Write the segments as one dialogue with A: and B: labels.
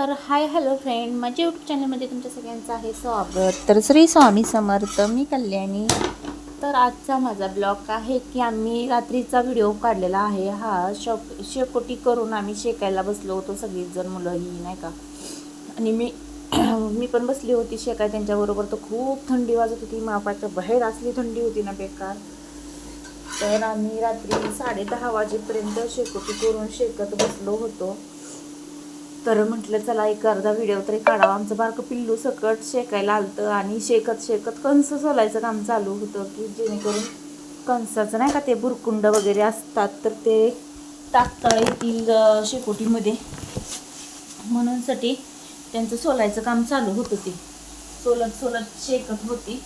A: तर hi hello friend. माझ्या YouTube चॅनलमध्ये तुमच्या सगळ्यांचं आहे स्वागत. तर श्री स्वामी समर्थ मी कल्याणी. तर आजचा माझा ब्लॉग आहे की आम्ही रात्रीचा व्हिडिओ काढलेला आहे. हा शक शेकोटी करून आम्ही शेकायला बसलो होतो सगळीच जण मुलं ही नाही का? आणि मी मी पण बसली होती शेकाय त्यांच्याबरोबर. तर खूप थंडी वाजत होती. मापाच्या बाहेर असली थंडी होती ना बेकार. तर आम्ही रात्री साडे दहा वाजेपर्यंत शेकोटी करून शेकत बसलो होतो. तर म्हटलं चला एक अर्धा व्हिडिओ तरी काढावा. आमचं बारकं पिल्लू सकट शेकायला आलतं आणि शेकत शेकत कंस सोलायचं काम चालू होतं की जेणेकरून कंसाचं नाही का ते बुरकुंड वगैरे असतात तर ते टाकता येतील शेकोटीमध्ये. म्हणूनसाठी त्यांचं सोलायचं काम चालू होतं ते. सोलत सोलत शेकत होती.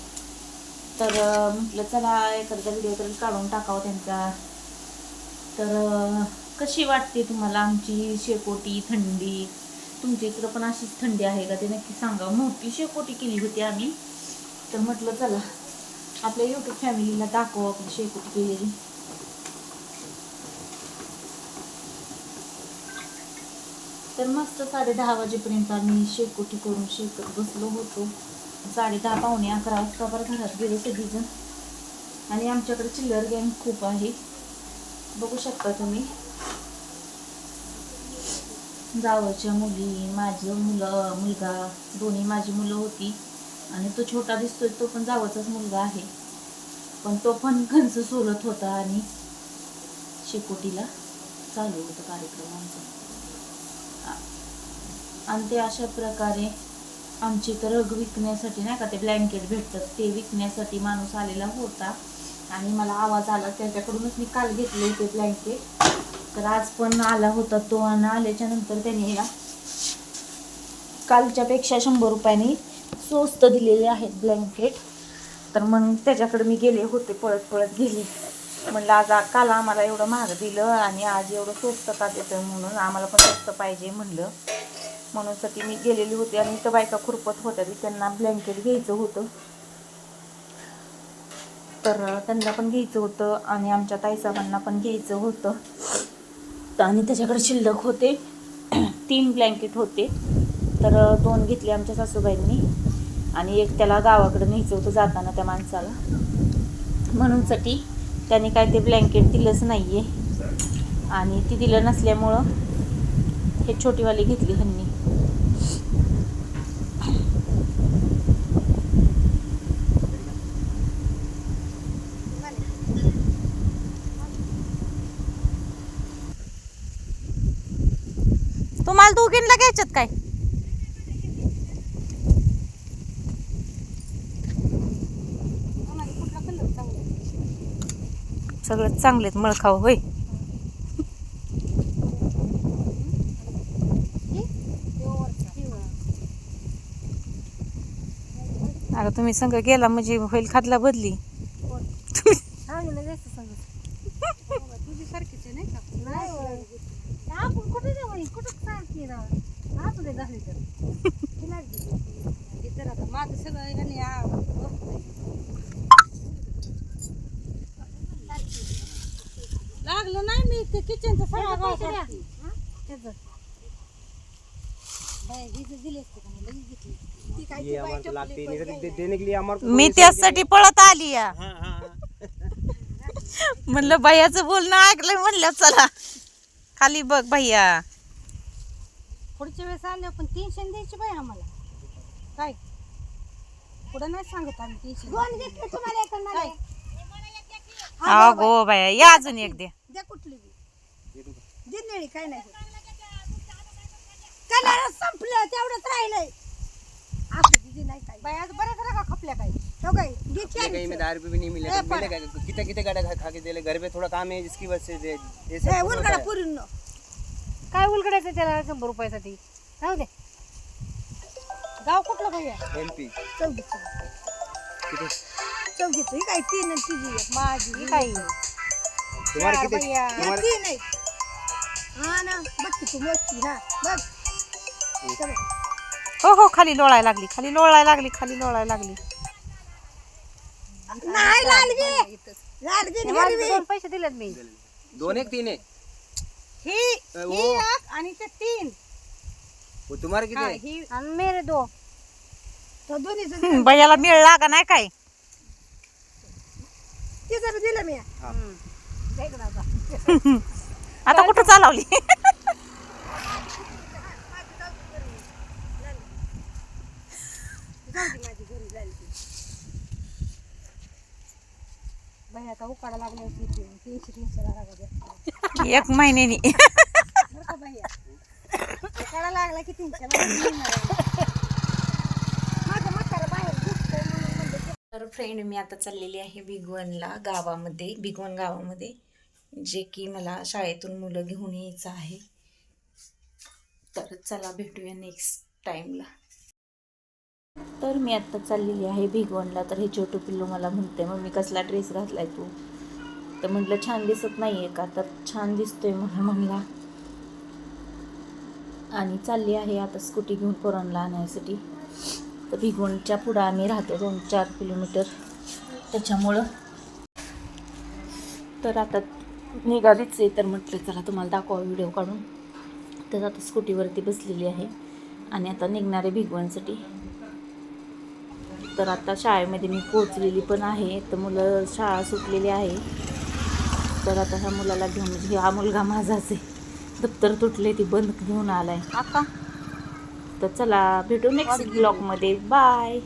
A: तर म्हटलं चला एखादा व्हिडिओ तरी काढून टाकावं त्यांचा. तर कशी वाटते तुम्हाला आमची शेकोटी थंडी? तुमच्या इकडं पण अशीच थंडी आहे का? ते नक्की सांगा. मोठी शेकोटी केली होती आम्ही. तर म्हटलं चला आपल्या यूट्यूब फॅमिलीला दाखवू आपली शेकोटी केलेली. तर मस्त साडे दहा वाजेपर्यंत आम्ही शेकोटी करून शेकत बसलो होतो. साडे दहा पावणे अकरा वाजता बरं घरात गेले सगळीजण. आणि आमच्याकडे चिल्लर गॅंग खूप आहे. बघू शकता तुम्ही. जावच्या मुली माझं मुलं मुलगा दोन्ही माझी मुलं होती. आणि तो छोटा दिसतोय तो पण जावचाच मुलगा आहे. पण तो पण कंच सोलत होता आणि शेकोटीला चालू होतं कार्यक्रम आमचा. आणि ते अशा प्रकारे आमची तर रग विकण्यासाठी नाही का ते ब्लँकेट भेटतात. ते विकण्यासाठी माणूस आलेला होता. आणि मला आवाज आला त्याच्याकडूनच मी काल घेतले होते ब्लँकेट तर आज पण आला होता तो आणि आल्याच्यानंतर त्याने या कालच्या पेक्षा शंभर रुपयाने स्वस्त दिलेले आहेत ब्लँकेट तर मग त्याच्याकडे मी गेले होते पळत पळत गेले. म्हणलं आज काल आम्हाला एवढं महाग दिलं आणि आज एवढं स्वस्त का देतं म्हणून आम्हाला पण स्वस्त पाहिजे म्हणलं. म्हणूनसाठी मी गेलेली होती आणि इथं बायका खुरपत होत्या त्यांना ब्लँकेट घ्यायचं होतं. तर त्यांना पण घ्यायचं होतं आणि आमच्या ताईसाबांना पण घ्यायचं होतं. तर आणि त्याच्याकडे शिल्लक होते. तीन ब्लँकेट होते. तर दोन घेतले आमच्या सासूबाईंनी. आणि एक त्याला गावाकडे न्यायचं होतं जाताना त्या माणसाला. म्हणूनसाठी त्याने काय ते ब्लँकेट दिलंच नाही आहे आणि ती दिलं नसल्यामुळं हे छोटीवाली घेतली ह्यांनी. तुम्हाला दोघींना घ्यायच्यात काय? सगळं चांगलेत मळखाव होय. अगं तुम्ही संग गेला म्हणजे होईल खादला बदली
B: तुझी सारखीच आहे नाही का नाही आपण कुठे जाऊ कुठं सारखी राहा असू दे झाली तर तिला दे. तर आता माझं सगळं. लागलं नाही मी ते किचनचं सगळं गाव काढते. हा? त्याचं. मी
A: त्यासाठी पळत आली या म्हणलं भैयाचं बोलणं ऐकलं म्हणलं चला खाली बघ भैया
B: पुढच्या वेळेस आले पण तीनशे द्यायची बाई आम्हाला. काय? पुढं नाही सांगत आम्ही तीनशे दोन घेतले तुम्हाला काय?
A: अगो भैया या अजून एक दे.
B: द्या कुठली बी. काय नाही कलर संपलं तेवढंच राहिलंय. असं दिदी नाही काय बाई आज बऱ्याच रागा खपल्या काय हो काय
C: ये कहीं में दारू भी नहीं मिले
B: ए,
C: तो
B: पर-
C: मिलेगा कितना कितना गाड़ा खा- खा के दे ले घर पे थोड़ा काम है जिसकी वजह से दे- ये सब होता
B: उलगडा
C: है।
B: पुरीन काय उलगडायचं त्याला शंभर रुपयासाठी? राहू दे. गाव कुठलं भैया? चौघीचं.
C: किती?
B: चौघीचं. ही काय तीन आणि तिची एक माझी. ही काय
C: तुम्हारे
B: चार
C: कितने
B: भैया.
C: तुम्हारे
B: तीन आहेत. हा ना. बघ की तू मोजती ना बघ. चलो.
A: हो हो खाली लोळायला लागली. खाली लोळायला लागली खाली लोळायला लागली.
B: नाही लालगी लालगी हिरवी.
A: दोन पैसे दिलेत मी.
C: दोन एक तीन है
B: ही ही एक आणि ते तीन.
C: वो तुम्हारे कितने
B: हाँ, आणि मेरे दो. तो दोन्ही
D: बयाला मिळला का नाही काय?
B: तिचं बी दिलं मी.
C: हाँ।
B: इकडं आता.
D: आता कुठं चालवली
B: जाऊ दे माझी घरी जाईल ती बाई आता उकाडा तीनशे तीनशे
D: एक महिन्यानी.
B: उकाडा लागला की तीनशे
A: तर फ्रेंड मी आता चाललेली आहे भिगवणला गावामध्ये भिगवण गावामध्ये जे की मला शाळेतून मुलं घेऊन यायचं आहे. तर चला भेटूया नेक्स्ट टाईमला तर मी आत्ता चाललेली आहे भिगवणला. तर हे छोटू पिल्लू मला म्हणते मग मी कसला ड्रेस घातलाय तू? तर म्हटलं छान दिसत नाही आहे का? तर छान दिसतोय मला म्हणला. आणि चालली आहे आता स्कूटी घेऊन पोरांना आणण्यासाठी तर भिगवणच्या पुढं आम्ही राहतो दोन चार किलोमीटर. त्याच्यामुळं तर आता निघालीच आहे. तर म्हटलं चला तुम्हाला दाखवा व्हिडिओ काढून. तर आता स्कूटीवरती बसलेली आहे. आणि आता निघणारे भिगवणसाठी. तर आता शाळेमध्ये मी पोहोचलेली पण आहे. तर मुलं शाळा सुटलेली आहे. तर आता ह्या मुलाला घेऊन म्हणजे हा मुलगा माझाच आहे. दप्तर तुटले ती बंद घेऊन आलाय. तर चला भेटू नेक्स्ट ब्लॉगमध्ये बाय